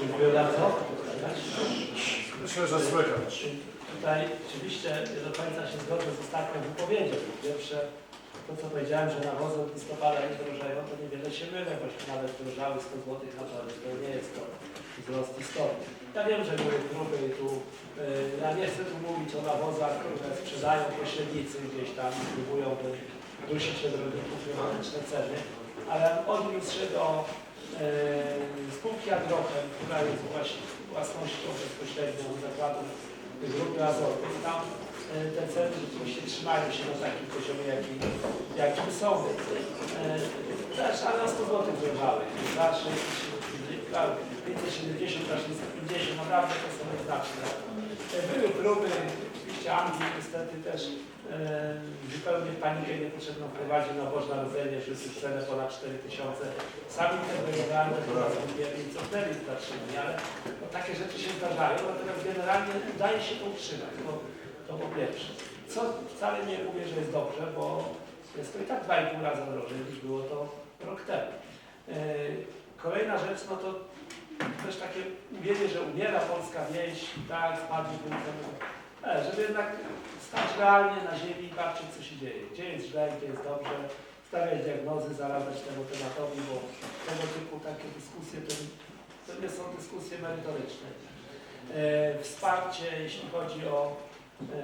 Dziękuję bardzo. Myślę, że słychać. Tutaj oczywiście nie do końca się zgodzę z ostatnią wypowiedzią. Po Pierwsze, to co powiedziałem, że nawozy od listopada nie drożeją, to niewiele się mylę, bośmy nawet drożały 100 zł na tonę. To nie jest to wzrost istotny. Ja wiem, że były i tu, yy, ja nie chcę tu mówić o nawozach, które sprzedają pośrednicy gdzieś tam, próbują dusić się do rolników ceny, ale odniósł się do yy, spółki Agrochem, która jest właśnie własnością bezpośrednią zakładu grupy azotów. Tam e, te ceny rzeczywiście trzymają się na takim poziomie, jaki, jakim są. E, Też, ale na 100 zł wyrwały. Zawsze 570, aż 150, naprawdę to są znaczne. E, Były próby, oczywiście Anglii niestety też e, zupełnie panikę niepotrzebną wprowadził na Boże Narodzenie, wszyscy cenę ponad 4000. Sami interweniowali, i cofnęli za trzy dni, ale no, takie rzeczy się zdarzają, natomiast generalnie udaje się to utrzymać, to, to po pierwsze. Co wcale nie mówię, że jest dobrze, bo jest to i tak 2,5 razy drożej niż było to rok temu. Yy, Kolejna rzecz, no to też takie mówienie, że umiera polska wieś, tak, spadnie ceny. E, żeby jednak stać realnie na ziemi i patrzeć, co się dzieje. Gdzie jest źle, gdzie jest dobrze, stawiać diagnozy, zarażać temu tematowi, bo tego typu takie dyskusje to, nie są dyskusje merytoryczne. E, wsparcie, jeśli chodzi o e,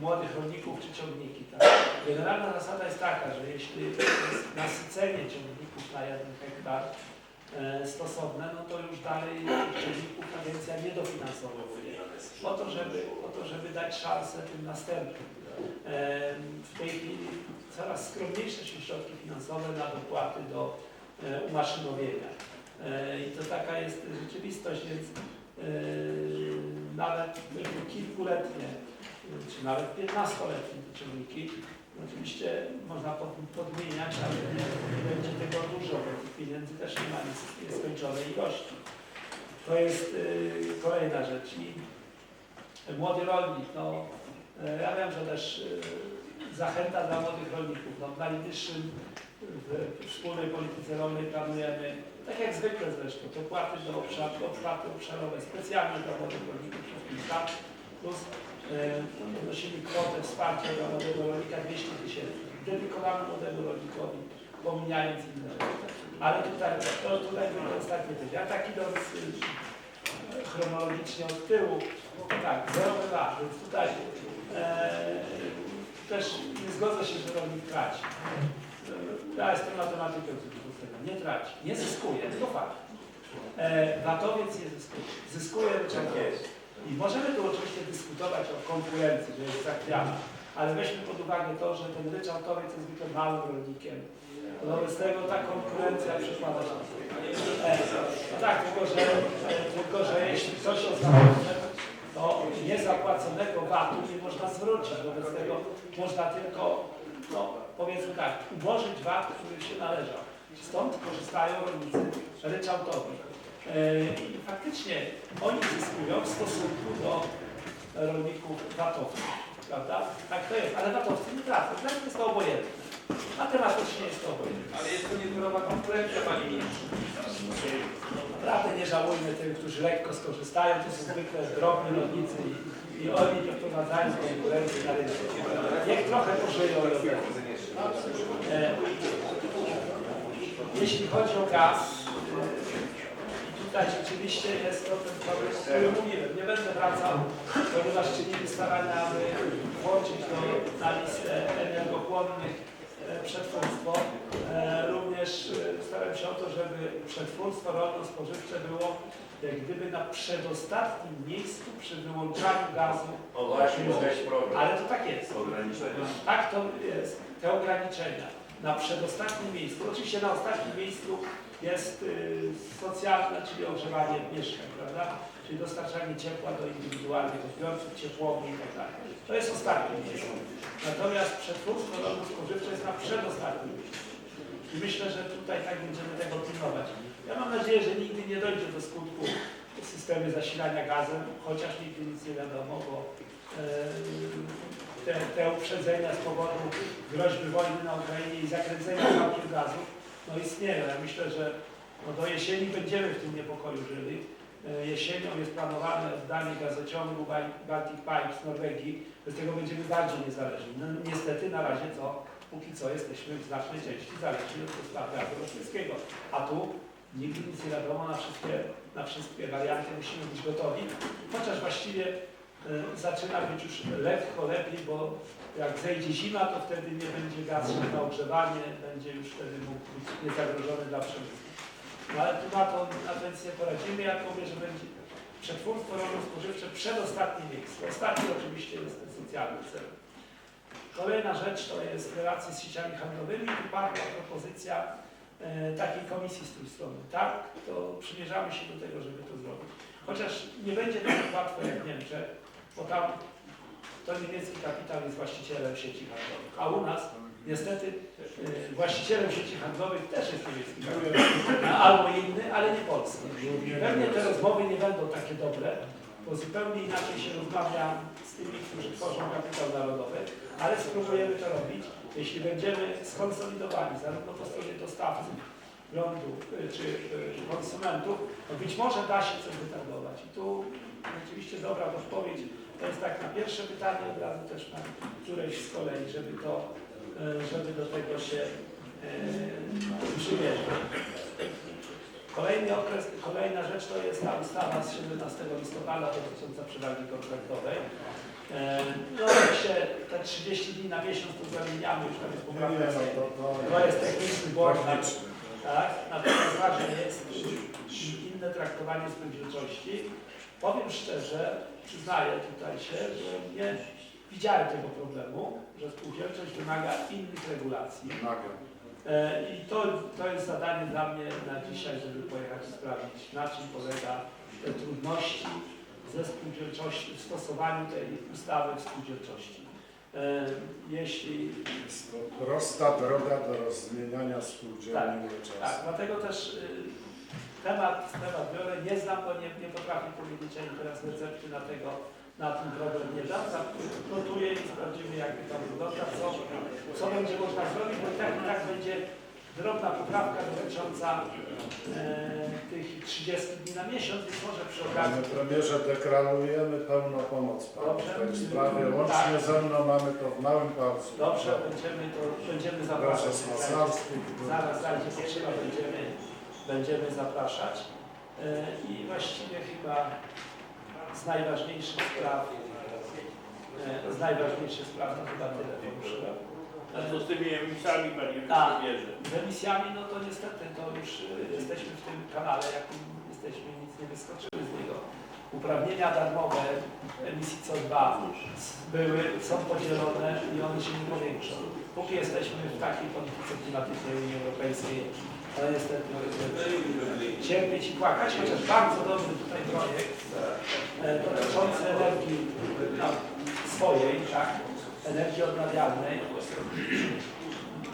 młodych rolników czy ciągniki. Tak? Generalna zasada jest taka, że jeśli jest nasycenie ciągników na jeden hektar stosowne, no to już dalej ciągników agencja nie dofinansowuje. Po to, żeby, po to, żeby dać szansę tym następnym. E, W tej chwili coraz skromniejsze są środki finansowe na dopłaty do e, umaszynowienia. E, I to taka jest rzeczywistość, więc e, nawet kilkuletnie, czy nawet 15-letnie te ciągniki, oczywiście można pod- podmieniać, ale nie, nie będzie tego dużo, bo tych pieniędzy też nie ma nieskończonej ilości. To jest e, kolejna rzecz. I młody rolnik, no ja wiem, że też e, zachęta dla młodych rolników. No, w najbliższym w wspólnej polityce rolnej planujemy, tak jak zwykle zresztą, dopłaty do obszarów, dopłaty obszarowe specjalnie dla młodych rolników plus e, podnosimy kwotę wsparcia dla młodego rolnika 200 tysięcy. Dedykowane młodemu rolnikowi, pomijając inne rzeczy. Ale tutaj, to tutaj był to ostatnie pytanie. Ja tak idąc y, chronologicznie od tyłu, tak, zerowy lat, więc tutaj e, też nie zgodzę się, że rolnik traci. Ja jestem matematykiem, nie traci, nie zyskuje, tylko fakt. E, Watowiec nie zyskuje, zyskuje ryczałtowiec. I możemy tu oczywiście dyskutować o konkurencji, że jest zachwiana, ale weźmy pod uwagę to, że ten ryczałtowiec jest zwykle małym rolnikiem. Wobec tego ta konkurencja przekłada się. E, tak, tylko że, tylko że jeśli coś jest zapłacone, to niezapłaconego VAT-u nie można zwrócić. Wobec tego można tylko, no powiedzmy tak, umorzyć VAT, który się należał. Stąd korzystają rolnicy ryczałtowi. E, I faktycznie oni zyskują w stosunku do rolników VAT-owców. Prawda? Tak to jest, ale VAT-owcy nie tracą. Dla nich jest to obojętne. Matematycznie jest to obojętnie. Ale jest to niezdrowa konkurencja, panie ministrze. Naprawdę nie żałujmy tych, którzy lekko skorzystają, to są zwykle drobni rolnicy i, i oni nie wprowadzają konkurencji na rynku. Niech trochę pożyją odejdą. E, Jeśli chodzi o gaz, e, tutaj rzeczywiście jest to ten problem, o którym mówiłem. Nie będę wracał, ponieważ czynimy starania, aby włączyć do, na listę energochłonnych e, przetwórstwo. E, Również e, staram się o to, żeby przetwórstwo rolno-spożywcze było jak gdyby na przedostatnim miejscu przy wyłączaniu gazu. O właśnie, to jest problem. Ale to tak jest. Ograniczenia. Tak to jest, te ograniczenia. Na przedostatnim miejscu, oczywiście na ostatnim miejscu jest y, socjalne, czyli ogrzewanie mieszkań, prawda? Czyli dostarczanie ciepła do indywidualnych odbiorców, ciepłowni i tak. To jest ostatnie miejsce. Natomiast przetwórstwo rolno-spożywcze jest na przedostatnim miejscu. I myślę, że tutaj tak będziemy tego pilnować. Ja mam nadzieję, że nigdy nie dojdzie do skutku systemy zasilania gazem, chociaż nigdy nic nie wiadomo, bo e, te, te uprzedzenia z powodu groźby wojny na Ukrainie i zakręcenia całkiem gazu, no istnieją. Ja myślę, że No do jesieni będziemy w tym niepokoju żyli. E, Jesienią jest planowane oddanie gazociągu Bal- Baltic Pipe z Norwegii. Bez tego będziemy bardziej niezależni. No, niestety na razie co, póki co jesteśmy w znacznej części zależni od gazu rosyjskiego. A tu nigdy nic nie wiadomo, na wszystkie, na wszystkie warianty musimy być gotowi. Chociaż właściwie zaczyna być już lekko lepiej, bo jak zejdzie zima, to wtedy nie będzie gazu na ogrzewanie, będzie już wtedy mógł być niezagrożony dla przemysłu. No ale tu na to to nie poradzimy. Ja mówię, że będzie przetwórstwo rolno-spożywcze przedostatnie miejsce. Ostatni oczywiście jest ten socjalny cel. Kolejna rzecz to jest relacje z sieciami handlowymi. Tu padła propozycja e, takiej komisji z tej strony. Tak, to przymierzamy się do tego, żeby to zrobić. Chociaż nie będzie tak łatwo jak w Niemczech, bo tam to niemiecki kapitał jest właścicielem sieci handlowych, a u nas niestety y, właścicielem sieci handlowych też jest niemiecki kapitał. Albo inny, ale nie polski. Pewnie te rozmowy nie będą takie dobre, bo zupełnie inaczej się rozmawia z tymi, którzy tworzą kapitał narodowy, ale spróbujemy to robić, jeśli będziemy skonsolidowani zarówno po stronie dostawców prądu y, czy y, konsumentów, no być może da się coś wytargować. I tu rzeczywiście dobra odpowiedź. To jest tak na pierwsze pytanie, od razu też na któreś z kolei, żeby to, y, żeby do tego się y, przymierzyć. Kolejny okres, kolejna rzecz to jest ta ustawa z 17 listopada dotycząca przewagi kontraktowej. E, No jak się te 30 dni na miesiąc to zamieniamy, już tam jest poprawka. no to, to To jest techniczny błąd. Tak? Natomiast ważne jest inne traktowanie spółdzielczości. Powiem szczerze, przyznaję tutaj się, że nie widziałem tego problemu, że spółdzielczość wymaga innych regulacji. Wymaga. E, I to, to jest zadanie dla mnie na dzisiaj, żeby pojechać i sprawdzić, na czym polega te trudności ze spółdzielczości, w stosowaniu tej ustawy w spółdzielczości. E, Jeśli Jest to prosta droga do rozmieniania spółdzielni tak, czas. dlatego też y, temat, temat biorę, nie znam go, nie, nie potrafię powiedzieć ani teraz recepty na tego, na ten problem nie dam. Notuję i sprawdzimy jak to wygląda, co, co będzie można zrobić, bo i tak, i tak będzie drobna poprawka dotycząca e, tych 30 dni na miesiąc, być może przy okazji Panie premierze, deklarujemy pełną pomoc Panu w tej sprawie. Łącznie ze mną mamy to w małym palcu. Dobrze, będziemy, to, będziemy zapraszać. Masarskich. Zaraz będzie potrzeba, będziemy, będziemy zapraszać. E, I właściwie chyba z najważniejszych spraw, e, z najważniejszych spraw to chyba tyle poruszyłem. A co z tymi emisami, panie Tak. premierze? Z emisjami, no to niestety to już e, jesteśmy w tym kanale, jakim jesteśmy, nic nie wyskoczyły z niego. Uprawnienia darmowe emisji CO2 były, są podzielone i one się nie powiększą. Póki jesteśmy w takiej polityce klimatycznej Unii Europejskiej, to niestety będziemy cierpieć i płakać, chociaż bardzo dobry tutaj projekt e, dotyczący energii no, swojej, tak, energii odnawialnej.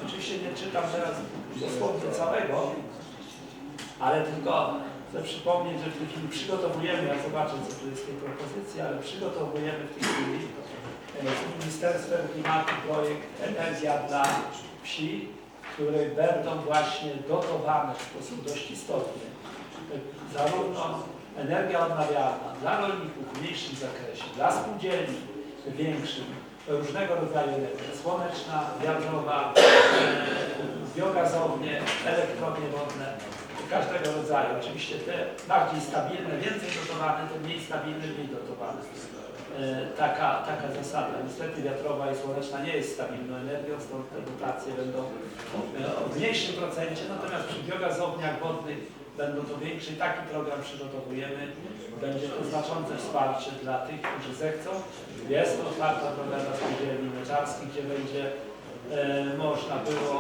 Oczywiście nie czytam teraz dosłownie całego, ale tylko chcę przypomnieć, że w tej chwili przygotowujemy, ja zobaczę co tu jest w tej propozycji, ale przygotowujemy w tej chwili e, z Ministerstwem Klimatu projekt Energia dla wsi, które będą właśnie dotowane w sposób dość istotny. Zarówno energia odnawialna dla rolników w mniejszym zakresie, dla spółdzielni w większym, różnego rodzaju energia słoneczna, wiatrowa, e, biogazownie, elektrownie wodne, każdego rodzaju. Oczywiście te bardziej stabilne, więcej dotowane, te mniej stabilne, mniej dotowane. E, Taka, taka zasada. Niestety wiatrowa i słoneczna nie jest stabilną energią, stąd te dotacje będą e, o mniejszym procencie, natomiast przy biogazowniach wodnych będą to większe. Taki program przygotowujemy. Będzie to znaczące wsparcie dla tych, którzy zechcą. Jest to otwarta droga dla spółdzielni mleczarskich, gdzie będzie e, można było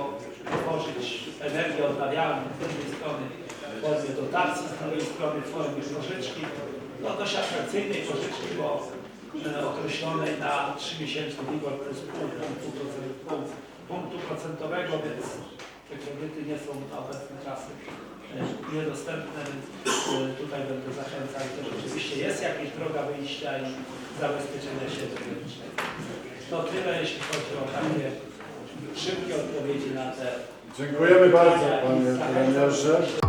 tworzyć energię odnawialną z jednej strony w formie dotacji, z drugiej strony w formie pożyczki, no dość atrakcyjnej pożyczki, bo e, określonej na 3 miesięczny WIBOR plus pół punktu, punktu procentowego, więc te kredyty nie są na obecne czasy niedostępne, więc e, tutaj będę zachęcał, że rzeczywiście jest jakaś droga wyjścia i zabezpieczenia się. To tyle, jeśli chodzi o takie szybkie odpowiedzi na te Dziękujemy bardzo Panie Premierze.